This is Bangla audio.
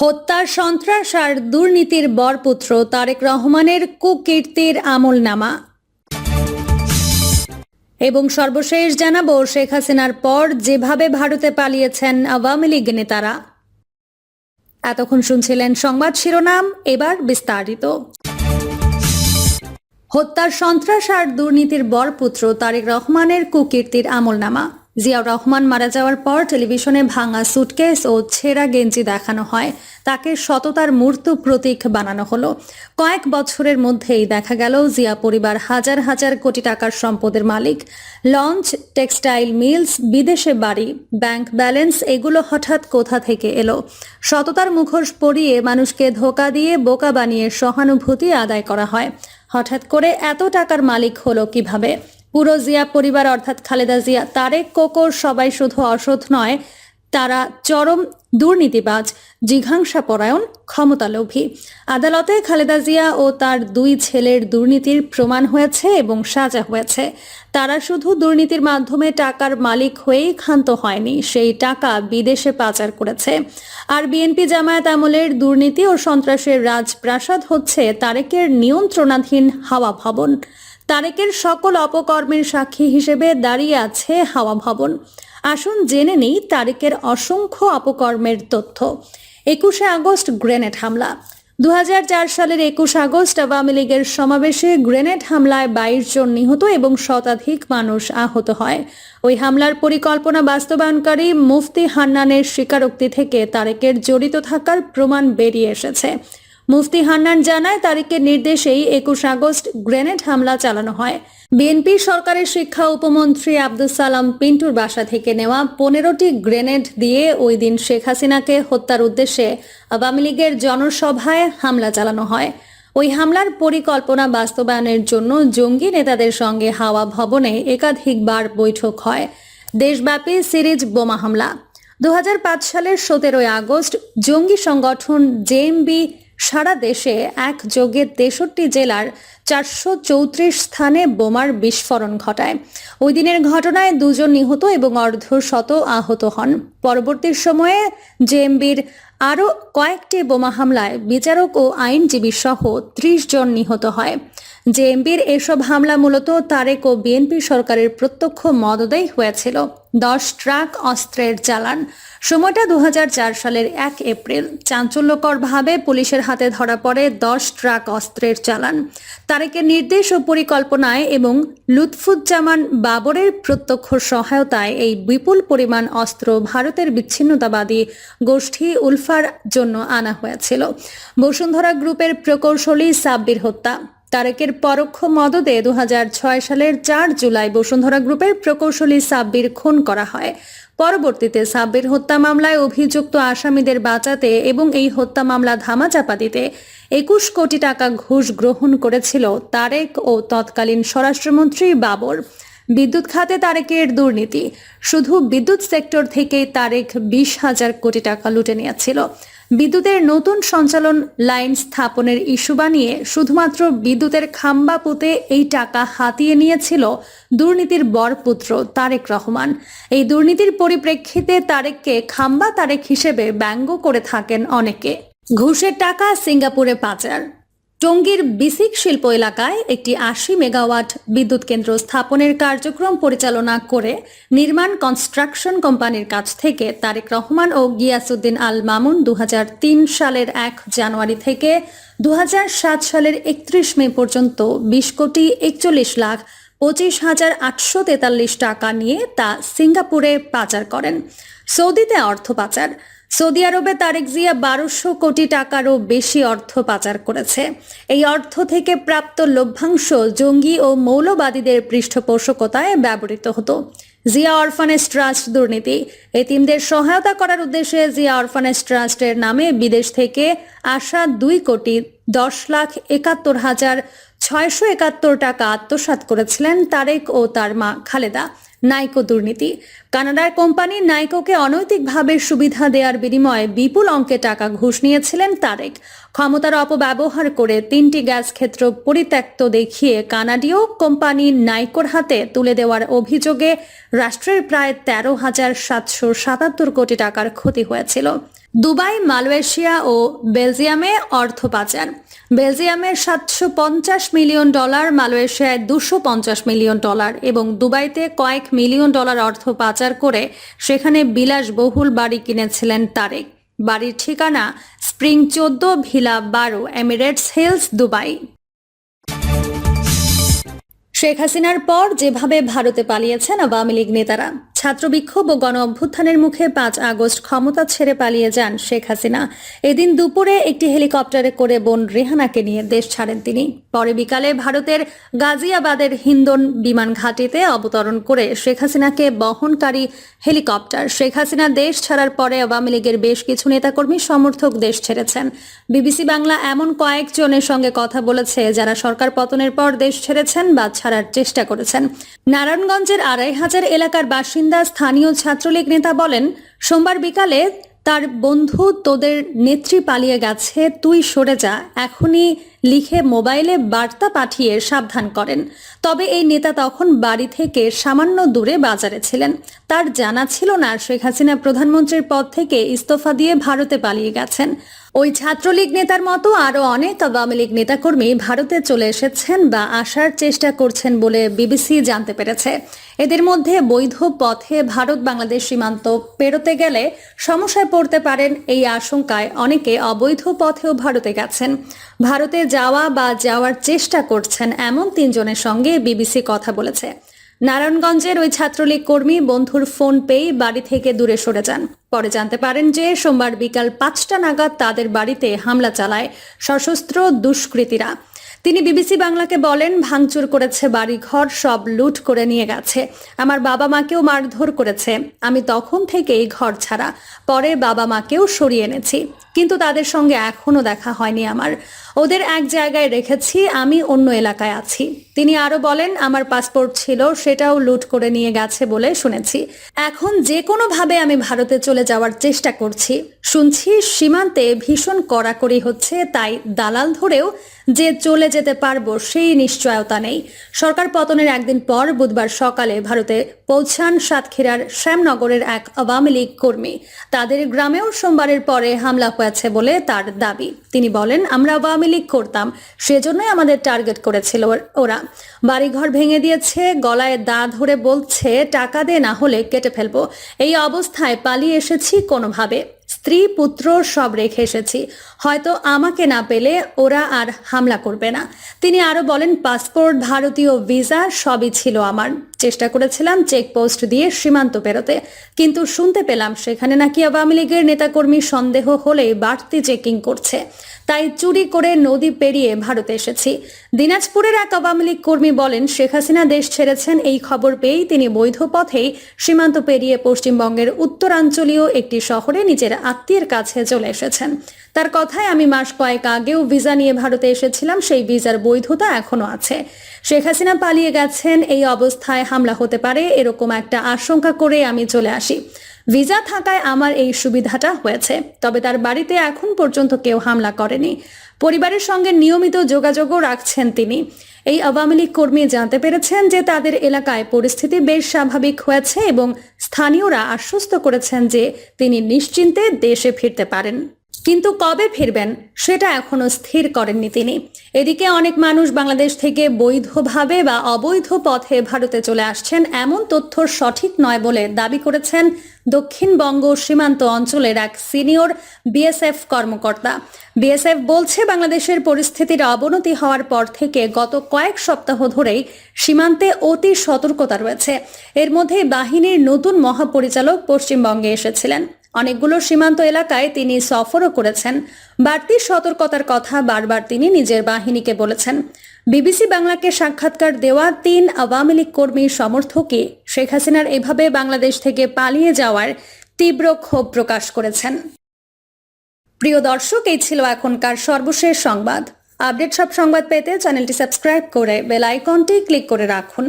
হত্যার সন্ত্রাস আর দুর্নীতির বরপুত্র তারেক রহমানের কুকীর্তির আমলনামা। এবং সর্বশেষ জানাব, শেখ হাসিনার পর যেভাবে ভারতে পালিয়েছেন আওয়ামী লীগ নেতারা। এতক্ষণ শুনছিলেন সংবাদ শিরোনাম, এবার বিস্তারিত। হত্যার সন্ত্রাস আর দুর্নীতির বরপুত্র তারেক রহমানের কুকীর্তির আমলনামা। জিয়াউর রহমান মারা যাওয়ার পর টেলিভিশনে ভাঙা সুটকেস ও ছেঁড়া গেঞ্জি দেখানো হয়। তাকে সততার মূর্ত প্রতীক বানানো হলো। কয়েক বছরের মধ্যেই দেখা গেল, জিয়া পরিবার হাজার হাজার কোটি টাকার সম্পদের মালিক। লঞ্চ, টেক্সটাইল মিলস, বিদেশে বাড়ি, ব্যাংক ব্যালেন্স এগুলো হঠাৎ কোথা থেকে এলো? সততার মুখোশ পরিয়ে মানুষকে ধোকা দিয়ে বোকা বানিয়ে সহানুভূতি আদায় করা হয়। হঠাৎ করে এত টাকার মালিক হলো কীভাবে? পুরো জিয়া পরিবার, অর্থাৎ খালেদা জিয়া, তারেক, কোকর সবাই শুধু অসৎ নয়, তারা চরম দুর্নীতিবাজ জিঘাংসা পরায়ণ ক্ষমতালোভী। আদালতে খালেদা জিয়া ও তার দুই ছেলের দুর্নীতির প্রমাণ হয়েছে এবং সাজা হয়েছে। তারা শুধু দুর্নীতির মাধ্যমে টাকার মালিক হয়েই ক্ষান্ত হয়নি, সেই টাকা বিদেশে পাচার করেছে। আর বিএনপি জামায়াত আমলের দুর্নীতি ও সন্ত্রাসের রাজপ্রাসাদ হচ্ছে তারেকের নিয়ন্ত্রণাধীন হাওয়া ভবন। তারেকের সকল অপকর্মের সাক্ষী হিসেবে দাঁড়িয়ে আছে হাওয়া ভবন। আসুন জেনে নেই তারেকের অসংখ্য অপকর্মের তথ্য। একুশে আগস্ট গ্রেনেড হামলা। দু হাজার চার সালের একুশ আগস্ট আওয়ামী লীগের সমাবেশে গ্রেনেড হামলায় বাইশ জন নিহত এবং শতাধিক মানুষ আহত হয়। ওই হামলার পরিকল্পনা বাস্তবায়নকারী মুফতি হান্নানের স্বীকারোক্তি থেকে তারেকের জড়িত থাকার প্রমাণ বেরিয়ে এসেছে। মুফতি হান্নান জানায়, তারিখের নির্দেশেই একুশ আগস্ট গ্রেনেড হামলা চালানো হয়। বিএনপি সরকারের শিক্ষা উপমন্ত্রী আব্দুল সালাম পিন্টুর বাসা থেকে নেওয়া পনেরোটি গ্রেনেড দিয়ে ওই দিন শেখ হাসিনাকে হত্যার উদ্দেশ্যে আওয়ামী লীগের জনসভায় হামলা চালানো হয়। ওই হামলার পরিকল্পনা বাস্তবায়নের জন্য জঙ্গি নেতাদের সঙ্গে হাওয়া ভবনে একাধিকবার বৈঠক হয়। দেশব্যাপী সিরিজ বোমা হামলা। দু হাজার পাঁচ সালের সতেরোই আগস্ট জঙ্গি সংগঠন জেএমবি সারা দেশে একযোগে তেষট্টি জেলার চারশো চৌত্রিশ স্থানে বোমার বিস্ফোরণ ঘটায়। ওই দিনের ঘটনায় দুজন নিহত এবং অর্ধশত আহত হন। পরবর্তী সময়ে জেএমবির আরও কয়েকটি বোমা হামলায় বিচারক ও আইনজীবী সহ ত্রিশ জন নিহত হয়। জেএমবির এসব হামলা মূলত তারেক ও বিএনপি সরকারের প্রত্যক্ষ মদদেই হয়েছিল। দশ ট্রাক অস্ত্রের চালান সময়টা দু হাজার চার সালের এক এপ্রিল। চাঞ্চল্যকরভাবে পুলিশের হাতে ধরা পড়ে দশ ট্রাক অস্ত্রের চালান তারেকের নির্দেশ ও পরিকল্পনায় এবং লুৎফুজ্জামান বাবরের প্রত্যক্ষ সহায়তায় এই বিপুল পরিমাণ অস্ত্র ভারতের বিচ্ছিন্নতাবাদী গোষ্ঠী উলফার জন্য আনা হয়েছিল। বসুন্ধরা গ্রুপের প্রকৌশলী সাব্বির হত্যা। তারেকের পরোক্ষ মদদে দু সালের চার জুলাই বসুন্ধরা গ্রুপের প্রকৌশলী সাব্বির খুন করা হয়। পরবর্তীতে সাব্বির হত্যা মামলায় অভিযুক্ত আসামিদের বাঁচাতে এবং এই হত্যা মামলা ধামাচাপা দিতে একুশ কোটি টাকা ঘুষ গ্রহণ করেছিল তারেক ও তৎকালীন স্বরাষ্ট্রমন্ত্রী বাবর। বিদ্যুৎ খাতে তারেকের দুর্নীতি, শুধু বিদ্যুৎ সেক্টর থেকেই তারেক বিশ হাজার কোটি টাকা লুটে নিয়েছিল। বিদ্যুতের নতুন সঞ্চালন লাইন স্থাপনের ইস্যু বানিয়ে শুধুমাত্র বিদ্যুতের খাম্বা পুঁতে এই টাকা হাতিয়ে নিয়েছিল দুর্নীতির বরপুত্র তারেক রহমান। এই দুর্নীতির পরিপ্রেক্ষিতে তারেককে খাম্বা তারেক হিসেবে ব্যঙ্গ করে থাকেন অনেকে। ঘুষের টাকা সিঙ্গাপুরে পাচার। টঙ্গীর বিসিক শিল্প এলাকায় একটি আশি মেগাওয়াট বিদ্যুৎ কেন্দ্র স্থাপনের কার্যক্রম পরিচালনা করে নির্মাণ কনস্ট্রাকশন কোম্পানির কাছ থেকে তারেক রহমান ও গিয়াসুদ্দিন আল মামুন দু হাজার তিন সালের এক জানুয়ারি থেকে দু হাজার সাত সালের একত্রিশ মে পর্যন্ত বিশ কোটি একচল্লিশ লাখ পঁচিশ হাজার আটশো তেতাল্লিশ টাকা নিয়ে তা সিঙ্গাপুরে পাচার করেন। সৌদিতে অর্থ পাচার। সৌদি আরবে তারেক জিয়া বারোশো কোটি টাকারও বেশি অর্থ পাচার করেছে। এই অর্থ থেকে প্রাপ্ত লভ্যাংশ জঙ্গি ও মৌলবাদীদের পৃষ্ঠপোষকতায় ব্যবহৃত হতো। জিয়া অরফানেজ ট্রাস্ট দুর্নীতি। এতিমদের সহায়তা করার উদ্দেশ্যে জিয়া অরফানেজ ট্রাস্টের নামে বিদেশ থেকে আসা দুই কোটি দশ লাখ একাত্তর হাজার ছয়শো একাত্তর টাকা আত্মসাৎ করেছিলেন তারেক ও তার মা খালেদা। নাইকো দুর্নীতি। কানাডার কোম্পানি নাইকোকে অনৈতিকভাবে সুবিধা দেওয়ার বিনিময়ে বিপুল অঙ্কে টাকা ঘুষ নিয়েছিলেন তারেক। ক্ষমতার অপব্যবহার করে তিনটি গ্যাস ক্ষেত্র পরিত্যক্ত দেখিয়ে কানাডীয় কোম্পানি নাইকোর হাতে তুলে দেওয়ার অভিযোগে রাষ্ট্রের প্রায় তেরো হাজার সাতশো সাতাত্তর কোটি টাকার ক্ষতি হয়েছিল। দুবাই, মালয়েশিয়া ও বেলজিয়ামে অর্থ পাচার। বেলজিয়ামে সাতশো পঞ্চাশ মিলিয়ন ডলার, মালয়েশিয়ায় দুশো পঞ্চাশ মিলিয়ন ডলার এবং দুবাইতে কয়েক মিলিয়ন ডলার অর্থ পাচার করে সেখানে বিলাসবহুল বাড়ি কিনেছিলেন তারেক। বাড়ির ঠিকানা স্প্রিং চোদ্দ, ভিলা বারো, এমিরেটস হিলস, দুবাই। শেখ হাসিনার পর যেভাবে ভারতে পালিয়েছেন আওয়ামী লীগ নেতারা ছাত্র বিক্ষোভ ও গণ অভ্যুত্থানের মুখে পাঁচ আগস্ট ক্ষমতা ছেড়ে পালিয়ে যান শেখ হাসিনা। এদিন দুপুরে একটি হেলিকপ্টারে করে বোন রেহানাকে নিয়ে দেশ ছাড়েন তিনি। পরে বিকালে ভারতের গাজিয়াবাদের হিন্দন বিমান ঘাটিতে অবতরণ করে শেখ হাসিনাকে বহনকারী হেলিকপ্টার। শেখ হাসিনা দেশ ছাড়ার পরে আওয়ামী লীগের বেশ কিছু নেতাকর্মী সমর্থক দেশ ছেড়েছেন। বিবিসি বাংলা এমন কয়েকজনের সঙ্গে কথা বলেছে যারা সরকার পতনের পর দেশ ছেড়েছেন বা ছাড়ার চেষ্টা করেছেন। নারায়ণগঞ্জের আড়াই হাজার এলাকার বাসিন্দা স্থানীয় ছাত্রলীগ নেতা বলেন, সোমবার বিকালে তার বন্ধু তোদের নেত্রী পালিয়ে গেছে, তুই সরে যা, এখনই লিখে মোবাইলে বার্তা পাঠিয়ে সাবধান করেন। তবে এই নেতা তখন বাড়ি থেকে সামান্য দূরে বাজারে ছিলেন। তার জানা ছিল না, শেখ হাসিনা প্রধানমন্ত্রীর পদ থেকে ইস্তফা দিয়ে ভারতে পালিয়ে গেছেন। ওই ছাত্রলীগ নেতার মতো আরও অনেক আওয়ামী লীগ নেতাকর্মী ভারতে চলে এসেছেন বা আসার চেষ্টা করছেন বলে বিবিসি জানতে পেরেছে। এদের মধ্যে বৈধ পথে ভারত বাংলাদেশ সীমান্ত পেরোতে গেলে সমস্যায় পড়তে পারেন এই আশঙ্কায় অনেকে অবৈধ পথেও ভারতে গেছেন। ভারতে যাওয়া বা যাওয়ার চেষ্টা করছেন এমন তিনজনের সঙ্গে বিবিসি কথা বলেছে। নারায়ণগঞ্জের ওই ছাত্রলীগ কর্মী বন্ধুর ফোন পেয়ে বাড়ি থেকে দূরে সরে যান। পরে জানতে পারেন যে সোমবার বিকাল পাঁচটা নাগাদ তাদের বাড়িতে হামলা চালায় সশস্ত্র দুষ্কৃতীরা। তিনি বিবিসি বাংলাকে বলেন, ভাঙচুর করেছে বাড়িঘর, সব লুট করে নিয়ে গেছে। আমার বাবা মাকেও মারধর করেছে। আমি তখন থেকেই ঘর ছাড়া। পরে বাবা মাকেও সরিয়ে এনেছি। কিন্তু তাদের সঙ্গে এখনও দেখা হয়নি আমার। ওদের এক জায়গায় রেখেছি, আমি অন্য এলাকায় আছি। তিনি আরও বলেন, আমার পাসপোর্ট ছিল, সেটাও লুট করে নিয়ে গেছে বলে শুনেছি। এখন যে কোনোভাবে আমি ভারতে চলে যাওয়ার চেষ্টা করছি। শুনছি সীমান্তে ভীষণ কড়াকড়ি হচ্ছে, তাই দালাল ধরেও যে চলে যেতে পারব সেই নিশ্চয়তা নেই। সরকার পতনের একদিন পর বুধবার সকালে ভারতে পৌঁছান সাতক্ষীরার শ্যামনগরের এক আওয়ামী লীগ কর্মী। তাদের গ্রামেও সোমবারের পরে হামলা হয়েছে বলে তার দাবি। তিনি বলেন, আমরা আওয়ামী লীগ করতাম, সেজন্যই আমাদের টার্গেট করেছিল ওরা বাড়িঘর ভেঙে দিয়েছে, গলায় দা ধরে বলছে, টাকা দে, না হলে কেটে ফেলব। এই অবস্থায় পালিয়ে এসেছি কোনোভাবে। স্ত্রী, পুত্র, সব রেখে এসেছি। হয়তো আমাকে না পেলে ওরা আর হামলা করবে না। তিনি আরও বলেন, পাসপোর্ট, ভারতীয় ভিসা সবই ছিল আমার। চেষ্টা করেছিলাম চেকপোস্ট দিয়ে সীমান্ত পেরোতে, কিন্তু শুনতে পেলাম সেখানে নাকি আওয়ামী লীগের নেতাকর্মী সন্দেহ হলে বাড়তি চেকিং করছে। তাই চুরি করে নদী পেরিয়ে ভারতে এসেছি। দিনাজপুরের এক আওয়ামী লীগ কর্মী বলেন, শেখ হাসিনা দেশ ছেড়েছেন এই খবর পেয়েই তিনি বৈধ পথেই সীমান্ত পেরিয়ে পশ্চিমবঙ্গের উত্তরাঞ্চলীয় একটি শহরে নিজের আত্মীয়ের কাছে চলে এসেছেন। তার কথায়, আমি মাস কয়েক আগেও ভিসা নিয়ে ভারতে এসেছিলাম, সেই ভিসার বৈধতা এখনও আছে। শেখ হাসিনা পালিয়ে গেছেন, এই অবস্থায় হামলা হতে পারে, এরকম একটা আশঙ্কা করে আমি চলে আসি। ভিসা থাকায় আমার এই সুবিধাটা হয়েছে, তবে তার বাড়িতে এখন পর্যন্ত কেউ হামলা করেনি। পরিবারের সঙ্গে নিয়মিত যোগাযোগও রাখছেন তিনি। এই আওয়ামী লীগ কর্মী জানতে পেরেছেন যে তাদের এলাকায় পরিস্থিতি বেশ স্বাভাবিক হয়েছে এবং স্থানীয়রা আশ্বস্ত করেছেন যে তিনি নিশ্চিন্তে দেশে ফিরতে পারেন। কিন্তু কবে ফিরবেন, সেটা এখনও স্থির করেননি তিনি। এদিকে অনেক মানুষ বাংলাদেশ থেকে বৈধভাবে বা অবৈধ পথে ভারতে চলে আসছেন, এমন তথ্য সঠিক নয় বলে দাবি করেছেন দক্ষিণবঙ্গ সীমান্ত অঞ্চলের এক সিনিয়র বিএসএফ কর্মকর্তা। বিএসএফ বলছে, বাংলাদেশের পরিস্থিতির অবনতি হওয়ার পর থেকে গত কয়েক সপ্তাহ ধরেই সীমান্তে অতি সতর্কতা রয়েছে। এর মধ্যে বাহিনীর নতুন মহাপরিচালক পশ্চিমবঙ্গে এসেছিলেন। অনেকগুলো সীমান্ত এলাকায় তিনি সফরও করেছেন। বাড়তি সতর্কতার কথা বারবার তিনি নিজের বাহিনীকে বলেছেন। বিবিসি বাংলাকে সাক্ষাৎকার দেওয়া তিন আওয়ামী লীগ কর্মীর সমর্থকই শেখ হাসিনার এভাবে বাংলাদেশ থেকে পালিয়ে যাওয়ার তীব্র ক্ষোভ প্রকাশ করেছেন। প্রিয় দর্শক, এই ছিল এখনকার সর্বশেষ সংবাদ। আপডেট সব সংবাদ পেতে চ্যানেলটি সাবস্ক্রাইব করে বেল আইকনটি ক্লিক করে রাখুন।